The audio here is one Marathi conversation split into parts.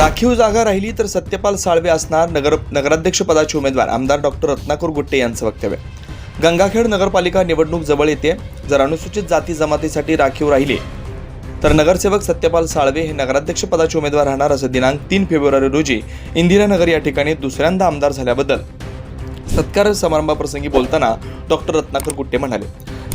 राखीव जागा राहिली तर सत्यपाल साळवे असणार नगर नगराध्यक्षपदाचे उमेदवार. आमदार डॉक्टर रत्नाकर गुट्टे यांचं वक्तव्य. गंगाखेड नगरपालिका निवडणूक जवळ येते. जर अनुसूचित जाती जमातीसाठी राखीव राहिले तर नगरसेवक सत्यपाल साळवे हे नगराध्यक्षपदाचे उमेदवार राहणार असं दिनांक तीन फेब्रुवारी रोजी इंदिरानगर या ठिकाणी दुसऱ्यांदा आमदार झाल्याबद्दल सत्कार समारंभाप्रसंगी बोलताना डॉक्टर रत्नाकर गुट्टे म्हणाले.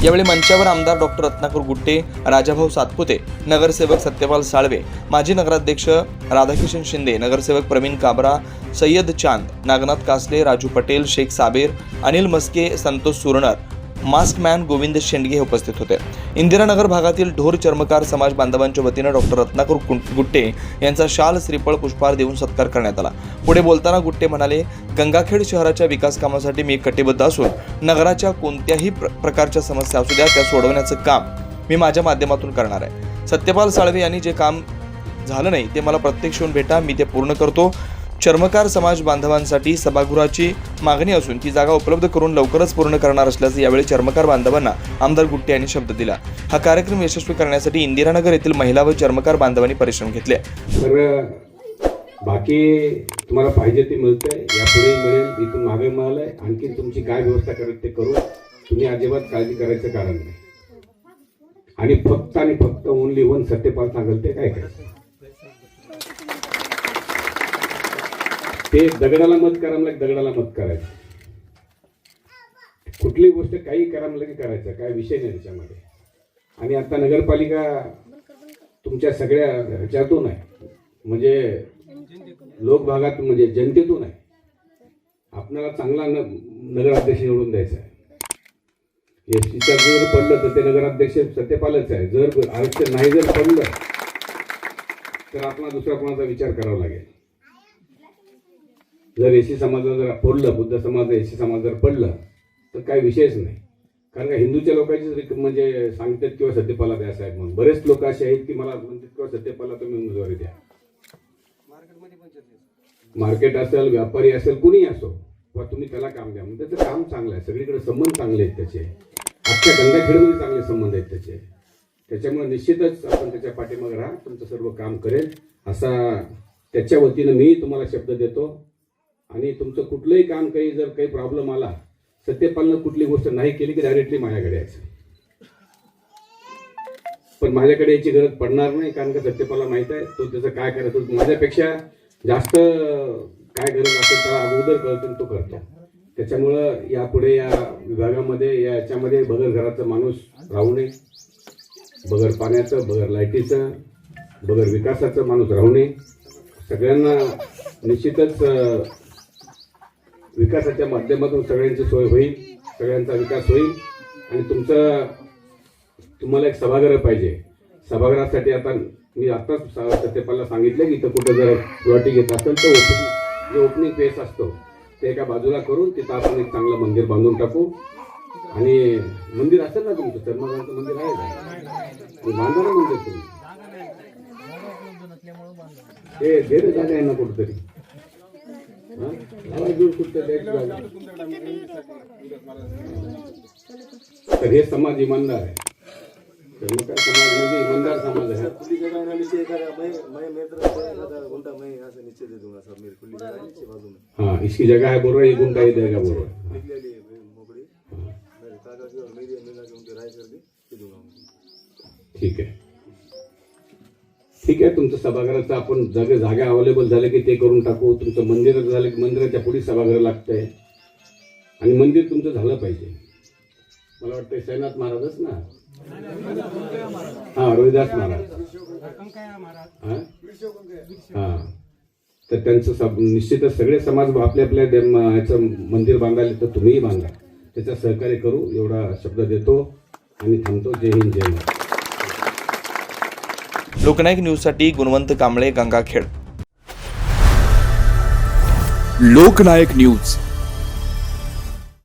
यावेळी मंचावर आमदार डॉक्टर रत्नाकर गुट्टे राजाभाऊ सातपुते नगरसेवक सत्यपाल साळवे माजी नगराध्यक्ष राधाकिशन शिंदे नगरसेवक प्रवीण काबरा सय्यद चांद नागनाथ कासले राजू पटेल शेख साबेर अनिल मस्के संतोष सुरणार मास्क मॅन गोविंद शेंडगे हे उपस्थित होते. इंदिरानगर भागातील ढोर चर्मकार समाज बांधवांच्या वतीनं डॉक्टर रत्नाकर गुट्टे यांचा शाल श्रीफळ पुष्पहार देऊन सत्कार करण्यात आला. पुढे बोलताना गुट्टे म्हणाले गंगाखेड शहराच्या विकास कामासाठी मी कटिबद्ध असून नगराच्या कोणत्याही प्र- प्रकारच्या समस्या असू द्या त्या सोडवण्याचं काम मी माझ्या माध्यमातून करणार आहे. सत्यपाल साळवे यांनी जे काम झालं नाही ते मला प्रत्यक्ष येऊन भेटा मी ते पूर्ण करतो. चर्मकार समाज बांधवांसाठी सभागृहाची मागणी असून ती जागा उपलब्ध करून लवकरच पूर्ण करणार असल्याचं यावेळी चर्मकार बांधवांना आमदार गुट्टे यांनी शब्द दिला. हा कार्यक्रम यशस्वी करण्यासाठी इंदिरानगर येथील महिला व चर्मकार बांधवांनी परिश्रम घेतले. तर बाकी तुम्हाला पाहिजे ते मिळतंय. यापुढे मिळेल इथून मागे मिळालंय. आणखी तुमची काय व्यवस्था करायची ते करू तुम्ही अजिबात काळजी करायचं कारण नाही. आणि फक्त आणि फक्त ओनली वन सत्यपाल सांगेल ते काय करायचं? ते दगडाला मत करा म्हणलं दगडाला मत करायचं. कुठली गोष्ट काही करा म्हणलं की करायचं. काय विषय नाही त्याच्यामध्ये. आणि आता नगरपालिका तुमच्या सगळ्या ह्याच्यातून आहे. म्हणजे लोकभागात म्हणजे जनतेतून आहे. आपल्याला चांगला न नगराध्यक्ष निवडून द्यायचा आहे. एस टीचा जर पडलं तर ते नगराध्यक्ष सत्यपालच आहे. जर आरक्षण नाही जर पडलं तर आपला दुसरा कोणाचा विचार करावा लागेल? जर एसी समाजाला जर पडलं बुद्ध समाज एसी समाज जर पडलं तर काही विषयच नाही. कारण का हिंदूच्या लोकांचीच म्हणजे सांगतात किंवा सत्यपाला द्या साहेब म्हणून. बरेच लोक असे आहेत की मला म्हणतात किंवा सत्यपाला तुम्ही उमेदवारी द्या. मार्केट असेल व्यापारी असेल कुणीही असो किंवा तुम्ही त्याला काम द्या. म्हणजे त्याचं काम चांगलं आहे. सगळीकडे संबंध चांगले आहेत त्याचे. अख्ख्या गंगाखेडमध्ये चांगले संबंध आहेत त्याचे. त्याच्यामुळे निश्चितच आपण त्याच्या पाठीमागे राहा. तुमचं सर्व काम करेल. असा त्याच्या वतीनं मी तुम्हाला शब्द देतो. आणि तुमचं कुठलंही काम काही जर काही प्रॉब्लेम आला सत्यपालनं कुठली गोष्ट नाही केली की डायरेक्टली माझ्याकडे यायचं. पण माझ्याकडे याची गरज पडणार नाही कारण का सत्यपाला माहीत आहे तो त्याचं काय करायचं माझ्यापेक्षा जास्त काय गरज असेल त्याला अगोदर कळतो तो करतो. त्याच्यामुळं यापुढे या विभागामध्ये या याच्यामध्ये बगर घराचा माणूस राहू नये बगर पाण्याचं बगर लाईटीचं बगर विकासाचं माणूस राहू नये. सगळ्यांना निश्चितच विकासाच्या माध्यमातून सगळ्यांची सोय होईल सगळ्यांचा विकास होईल. आणि तुमचं तुम्हाला एक सभागृह पाहिजे. सभागृहासाठी आता मी आताच सा- सत्यपालला सांगितलं की इथं कुठं जर प्लॉटी घेत असेल तर ओपनिंग जे ओपनिंग पेस असतो ते एका बाजूला करून तिथं आपण एक चांगलं मंदिर बांधून टाकू. आणि मंदिर असेल ना तुमचं? धर्मगावचं मंदिर आहे का? बांधा ना मंदिर तुम्ही. ते दे रे जागा आहे ना कुठंतरी? हे। समाज? जगह है में हाँ। इसकी जगह है बोल रहा है गुंडा ही देगा बोल रहा है। दूँगा ठीक आहे ठीक आहे तुमचं सभागृहाचं आपण जागे जागा अवेलेबल झाले की ते करून टाकू. तुमचं मंदिर झालं की मंदिराच्या पुढे सभागृह लागतंय. आणि मंदिर तुमचं झालं पाहिजे. मला वाटतं सैनाथ महाराजच ना? हा रोहिदास महाराज. हा? हां. तर त्यांचं सब- निश्चितच सगळे समाज आपल्या आपल्या ह्याचं मंदिर बांधायला तर तुम्हीही बांधा. त्याचं सहकार्य करू एवढा शब्द देतो आणि थांबतो. जय हिंद जय महाराज. लोकनायक न्यूजसाठी गुणवंत कांबळे गंगाखेड. लोकनायक न्यूज.